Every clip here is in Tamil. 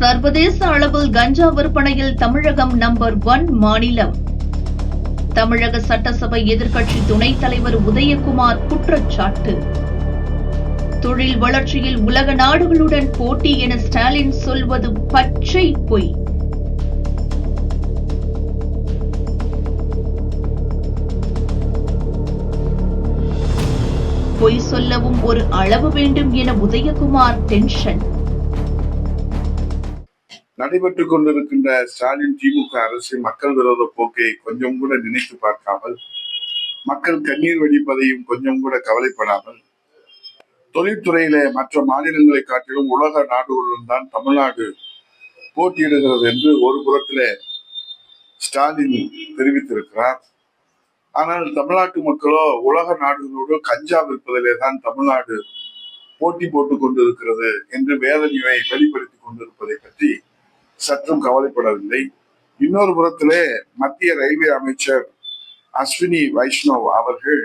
சர்வதேச அளவில் கஞ்சா விற்பனையில் தமிழகம் நம்பர் ஒன் மாநிலம். தமிழக சட்டசபை எதிர்க்கட்சி துணைத் தலைவர் உதயகுமார் குற்றச்சாட்டு. தொழில் வளர்ச்சியில் உலக நாடுகளுடன் போட்டி என ஸ்டாலின் சொல்வது பச்சை பொய். பொய் சொல்லவும் ஒரு அளவு வேண்டும் என உதயகுமார் டென்ஷன். நடைபெற்றுக் கொண்டிருக்கின்ற ஸ்டாலின் திமுக அரசு மக்கள் விரோத போக்கை கொஞ்சம் கூட நினைத்து பார்க்காமல் மக்கள் கண்ணீர் வெடிப்பதையும் கொஞ்சம் கூட கவலைப்படாமல் தொழில்துறையில மற்ற மாநிலங்களை காட்டிலும் உலக நாடுகளுடன் தான் தமிழ்நாடு போட்டியிடுகிறது என்று ஒரு புறத்தில் ஸ்டாலின் தெரிவித்திருக்கிறார். ஆனால் தமிழ்நாட்டு மக்களோ உலக நாடுகளோடு கஞ்சா விற்பதிலே தான் தமிழ்நாடு போட்டி போட்டுக் கொண்டிருக்கிறது என்று வேதனையை வெளிப்படுத்திக் கொண்டிருப்பதை பற்றி சற்றும் கவலைப்படவில்லை. இன்னொரு புறத்திலே மத்திய ரயில்வே அமைச்சர் அஸ்வினி வைஷ்ணவ் அவர்கள்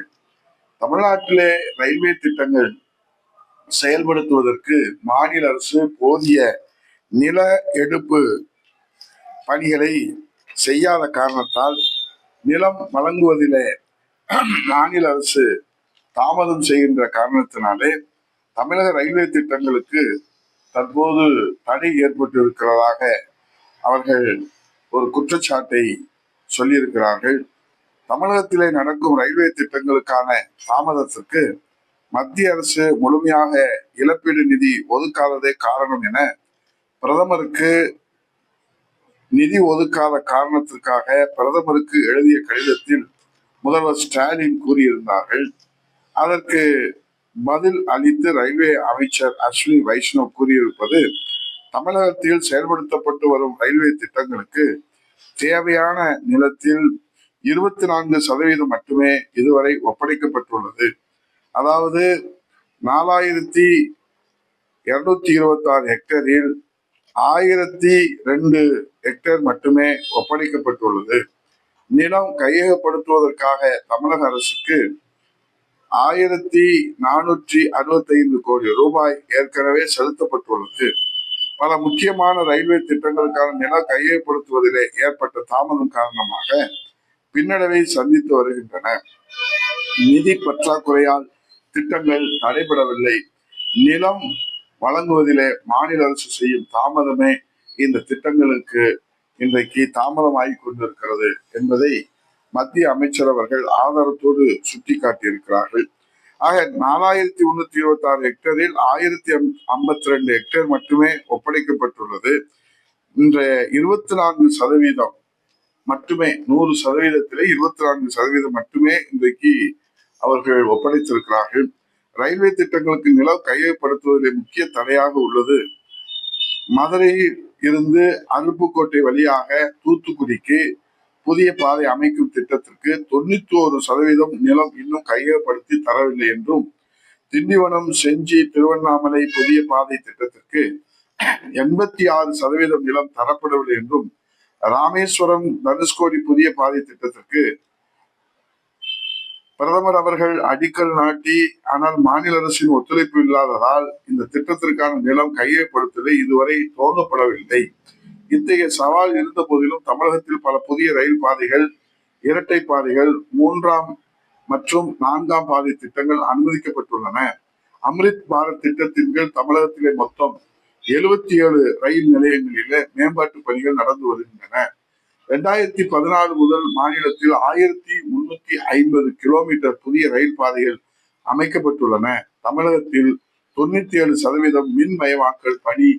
தமிழ்நாட்டிலே ரயில்வே திட்டங்கள் செயல்படுத்துவதற்கு மாநில அரசு போதிய நில எடுப்பு பணிகளை செய்யாத காரணத்தால் நிலம் வழங்குவதிலே மாநில அரசு தாமதம் செய்கின்ற காரணத்தினாலே தமிழக ரயில்வே திட்டங்களுக்கு தற்போது தடை ஏற்பட்டிருக்கிறதாக அவர்கள் ஒரு குற்றச்சாட்டை சொல்லியிருக்கிறார்கள். தமிழகத்திலே நடக்கும் ரயில்வே திட்டங்களுக்கான தாமதத்திற்கு மத்திய அரசு முழுமையாக இழப்பீடு நிதி ஒதுக்காததே காரணம் என பிரதமருக்கு நிதி ஒதுக்காத காரணத்திற்காக பிரதமருக்கு எழுதிய கடிதத்தில் முதல்வர் ஸ்டாலின் கூறியிருந்தார்கள். அதற்கு பதில் அளித்து ரயில்வே அமைச்சர் அஸ்வினி வைஷ்ணவ் கூறியிருப்பது தமிழகத்தில் செயல்படுத்தப்பட்டு வரும் ரயில்வே திட்டங்களுக்கு தேவையான நிலத்தில் இருபத்தி நான்கு சதவீதம் மட்டுமே இதுவரை ஒப்படைக்கப்பட்டுள்ளது. அதாவது நாலாயிரத்தி இருநூத்தி இருபத்தி ஆறு ஹெக்டரில் ஆயிரத்தி ரெண்டு ஹெக்டேர் மட்டுமே ஒப்படைக்கப்பட்டுள்ளது. நிலம் கையகப்படுத்துவதற்காக தமிழக அரசுக்கு ஆயிரத்தி நானூற்றி அறுபத்தைந்து கோடி ரூபாய் ஏற்கனவே செலுத்தப்பட்டுள்ளது. பல முக்கியமான ரயில்வே திட்டங்களுக்கான நில கையகப்படுத்துவதிலே ஏற்பட்ட தாமதம் காரணமாக பின்னடைவை சந்தித்து வருகின்றன. நிதி பற்றாக்குறையால் திட்டங்கள் நடைபெறவில்லை. நிலம் வழங்குவதிலே மாநில அரசு செய்யும் தாமதமே இந்த திட்டங்களுக்கு இன்றைக்கு தாமதமாகி கொண்டிருக்கிறது என்பதை மத்திய அமைச்சர் அவர்கள் ஆதாரத்தோடு சுட்டிக்காட்டியிருக்கிறார்கள் ஆக நாலாயிரத்தி முன்னூத்தி இருபத்தி ஆறு ஹெக்டரில் ஆயிரத்தி ஐம்பத்தி ரெண்டு ஹெக்டேர் மட்டுமே ஒப்படைக்கப்பட்டுள்ளது. இன்றைய இருபத்தி நான்கு சதவீதம் மட்டுமே நூறு சதவீதத்திலே இருபத்தி நான்கு சதவீதம் மட்டுமே இன்றைக்கு அவர்கள் ஒப்படைத்திருக்கிறார்கள். ரயில்வே திட்டங்களுக்கு நிலம் கையகப்படுத்துவதிலே முக்கிய தடையாக உள்ளது. மதுரையில் இருந்து அருப்புக்கோட்டை வழியாக தூத்துக்குடிக்கு புதிய பாதை அமைக்கும் திட்டத்திற்கு தொண்ணூத்தி ஒரு சதவீதம் நிலம் இன்னும் கையகப்படுத்தி தரவில்லை என்றும் திண்டிவனம் செஞ்சி திருவண்ணாமலை புதிய பாதை திட்டத்திற்கு எண்பத்தி ஆறு சதவீதம் நிலம் தரப்படவில்லை என்றும் ராமேஸ்வரம் தனுஷ்கோடி புதிய பாதை திட்டத்திற்கு பிரதமர் அவர்கள் அடிக்கல் நாட்டி ஆனால் மாநில அரசின் ஒத்துழைப்பு இல்லாததால் இந்த திட்டத்திற்கான நிலம் கையகப்படுத்துவதை இதுவரை தோன்றப்படவில்லை இத்தகைய சவால் இருந்த போதிலும் தமிழகத்தில் பல புதிய ரயில் பாதைகள் இரட்டை பாதைகள் மூன்றாம் மற்றும் நான்காம் பாதை திட்டங்கள் அனுமதிக்கப்பட்டுள்ளன. அம்ரித் பாரத் திட்டத்தின் கீழ் தமிழகத்திலே மொத்தம் எழுபத்தி ஏழு ரயில் நிலையங்களிலே மேம்பாட்டு பணிகள் நடந்து வருகின்றன. இரண்டாயிரத்தி பதினாலு முதல் மாநிலத்தில் ஆயிரத்தி முன்னூத்தி ஐம்பது கிலோமீட்டர் புதிய ரயில் பாதைகள் அமைக்கப்பட்டுள்ளன. தமிழகத்தில் தொண்ணூத்தி ஏழு சதவீதம் மின்மயமாக்கல் பணி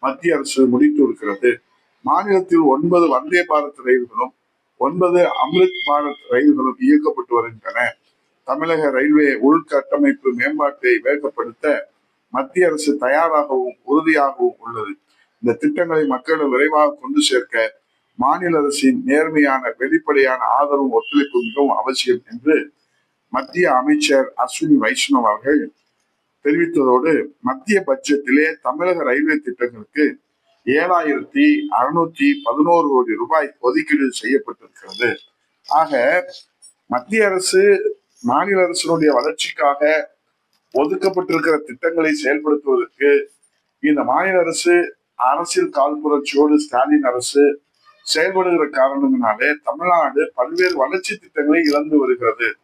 மத்திய அரசு முடித்து இருக்கிறது. மாநிலத்தில் ஒன்பது வந்தே பாரத் ரயில்களும் ஒன்பது அம்ரித் பாரத் ரயில்களும் இயக்கப்பட்டு வருகின்றன. தமிழக ரயில்வே உள்கட்டமைப்பு மேம்பாட்டை வேகப்படுத்த மத்திய அரசு தயாராகவும் உறுதியாகவும் உள்ளது. இந்த திட்டங்களை மக்களிடம் விரைவாக கொண்டு சேர்க்க மாநில அரசின் நேர்மையான வெளிப்படையான ஆதரவும் ஒத்துழைப்பு மிகவும் அவசியம் என்று மத்திய அமைச்சர் அஸ்வினி வைஷ்ணவ் அவர்கள் தெரிவித்ததோடு மத்திய பட்ஜெட்டிலே தமிழக ரயில்வே திட்டங்களுக்கு ஏழாயிரத்தி அறுநூத்தி பதினோரு கோடி ரூபாய் ஒதுக்கீடு செய்யப்பட்டிருக்கிறது. ஆக மத்திய அரசு மாநில அரசினுடைய வளர்ச்சிக்காக ஒதுக்கப்பட்டிருக்கிற திட்டங்களை செயல்படுத்துவதற்கு இந்த மாநில அரசு அரசியல் கால்புரட்சியோடு ஸ்டாலின் அரசு செயல்படுகிற காரணத்தினாலே தமிழ்நாடு பல்வேறு வளர்ச்சி திட்டங்களை இழந்து வருகிறது.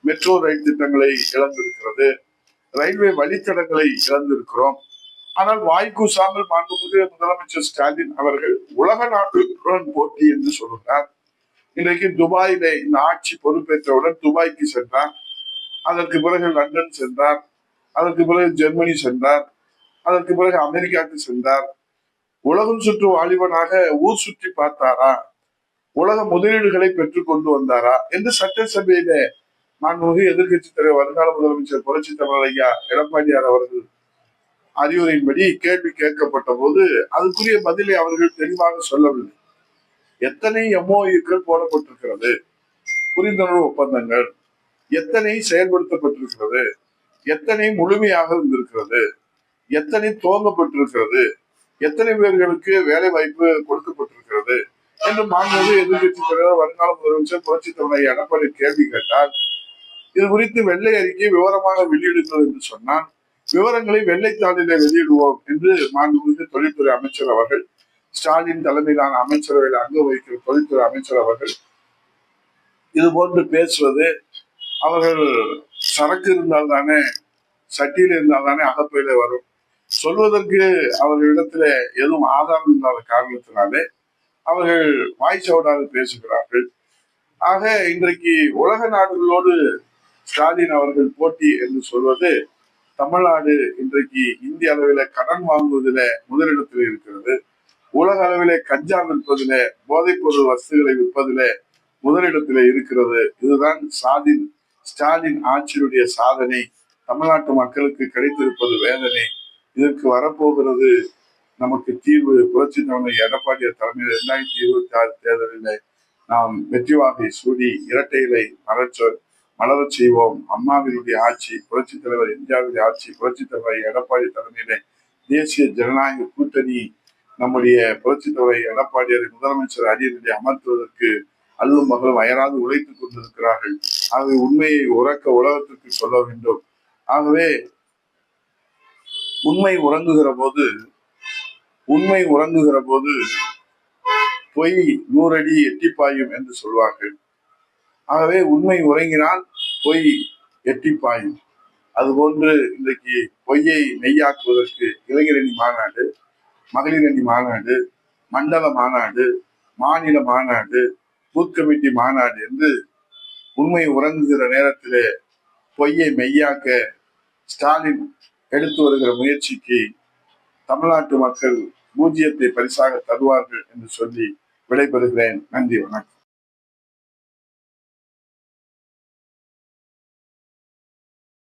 மெட்ரோ ரயில் திட்டங்களை இழந்திருக்கிறது. ரயில்வே வழித்தடங்களை இழந்திருக்கிறோம். ஆனால் வாய்க்கூசாமல் மாண்புமிகு முதலமைச்சர் ஸ்டாலின் அவர்கள் உலக நாட்டுடன் போட்டி என்று சொல்கிறார் இன்றைக்கு துபாயில இந்த ஆட்சி பொறுப்பேற்றவுடன் துபாய்க்கு சென்றார். அதற்கு பிறகு லண்டன் சென்றார். அதற்கு பிறகு ஜெர்மனி சென்றார். அதற்கு பிறகு அமெரிக்காவுக்கு சென்றார். உலகம் சுற்று வாலிபனாக ஊர் சுற்றி பார்த்தாரா? உலக முதலீடுகளை பெற்றுக் கொண்டு வந்தாரா? என்று சட்டசபையில மாண்புமிகு எதிர்கட்சி தலைவர் வருங்கால முதலமைச்சர் புரட்சி தலைவர் ஐயா எடப்பாடியார் அவர்கள் அறிவுரையின்படி கேள்வி கேட்கப்பட்ட போது அதுக்குரிய பதிலை அவர்கள் தெளிவாக சொல்லவில்லை. எத்தனை எம்ஓயுக்கள் போடப்பட்டிருக்கிறது? புரிந்துணர்வு ஒப்பந்தங்கள் எத்தனை செயல்படுத்தப்பட்டிருக்கிறது? எத்தனை முழுமையாக இருந்திருக்கிறது? எத்தனை துவங்கப்பட்டிருக்கிறது? எத்தனை பேர்களுக்கு வேலை வாய்ப்பு கொடுக்கப்பட்டிருக்கிறது? என்று மாண்புமிகு எதிர்கட்சி தலைவர் வருங்கால முதலமைச்சர் புரட்சி தலைவர் எடப்பாடி கேள்வி கேட்டால் இது குறித்து வெள்ளை அறிக்கை விவரமாக வெளியிடுங்கள் என்று சொன்னால் விவரங்களை வெள்ளைத்தாளிலே வெளியிடுவோம் என்று மாண்புமிகு தொழில்துறை அமைச்சர் அவர்கள் ஸ்டாலின் தலைமையிலான அமைச்சரவையில் அங்க வகிக்கிற தொழில்துறை அமைச்சர் அவர்கள் இது போன்று பேசுவது அவர்கள் சரக்கு இருந்தால் தானே சட்டியில் இருந்தால் தானே அகப்பையில வரும். சொல்வதற்கு அவர்களிடத்துல எதுவும் ஆதாரம் இல்லாத காரணத்தினாலே அவர்கள் வாய் சவுடாக பேசுகிறார்கள். ஆக இன்றைக்கு உலக நாடுகளோடு ஸ்டாலின் அவர்கள் போட்டி என்று சொல்வது தமிழ்நாடு இன்றைக்கு இந்திய அளவில கடன் வாங்குவதில முதலிடத்தில் இருக்கிறது. உலக அளவிலே கஞ்சா விற்பதில போதைப்பொருள் வசதிகளை விற்பதில முதலிடத்தில் இருக்கிறது. இதுதான் ஸ்டாலின் ஸ்டாலின் ஆட்சியினுடைய சாதனை. தமிழ்நாட்டு மக்களுக்கு கிடைத்திருப்பது வேதனை. இதற்கு வரப்போகிறது நமக்கு தீர்வு. புரட்சி தலைமை எடப்பாடிய தலைமையில் இரண்டாயிரத்தி இருபத்தி ஆறு தேர்தலில் நாம் வெற்றி வாகை சூடி இரட்டைகளை மலர்ச்ச மலரச் செய்வோம். அம்மாவினுடைய ஆட்சி புரட்சி தலைவர் இந்தியாவுடைய ஆட்சி புரட்சி தலைவர் எடப்பாடி தலைமையிலே தேசிய ஜனநாயக கூட்டணி நம்முடைய புரட்சி தலைவர் எடப்பாடியாரை முதலமைச்சர் அரியணையை அமர்த்துவதற்கு அல்லும் மகளும் அயராது உழைத்துக் கொண்டிருக்கிறார்கள். ஆகவே உண்மையை உறக்க உலகத்திற்கு சொல்ல வேண்டும். ஆகவே உண்மை உறங்குகிற போது உண்மை உறங்குகிற போது பொய் நூறடி எட்டி பாயும் என்று சொல்வார்கள். ஆகவே உண்மை உறங்கினால் பொய் எட்டிப்பாயும் அதுபோன்று இன்றைக்கு பொய்யை மெய்யாக்குவதற்கு இளைஞரணி மாநாடு மகளிரணி மாநாடு மண்டல மாநாடு மாநில மாநாடு பூத் கமிட்டி மாநாடு என்று உண்மை உறங்குகிற நேரத்திலே பொய்யை மெய்யாக்க ஸ்டாலின் எடுத்து வருகிற முயற்சிக்கு தமிழ்நாட்டு மக்கள் பூஜ்ஜியத்தை பரிசாக தருவார்கள் என்று சொல்லி விடைபெறுகிறேன். நன்றி வணக்கம்.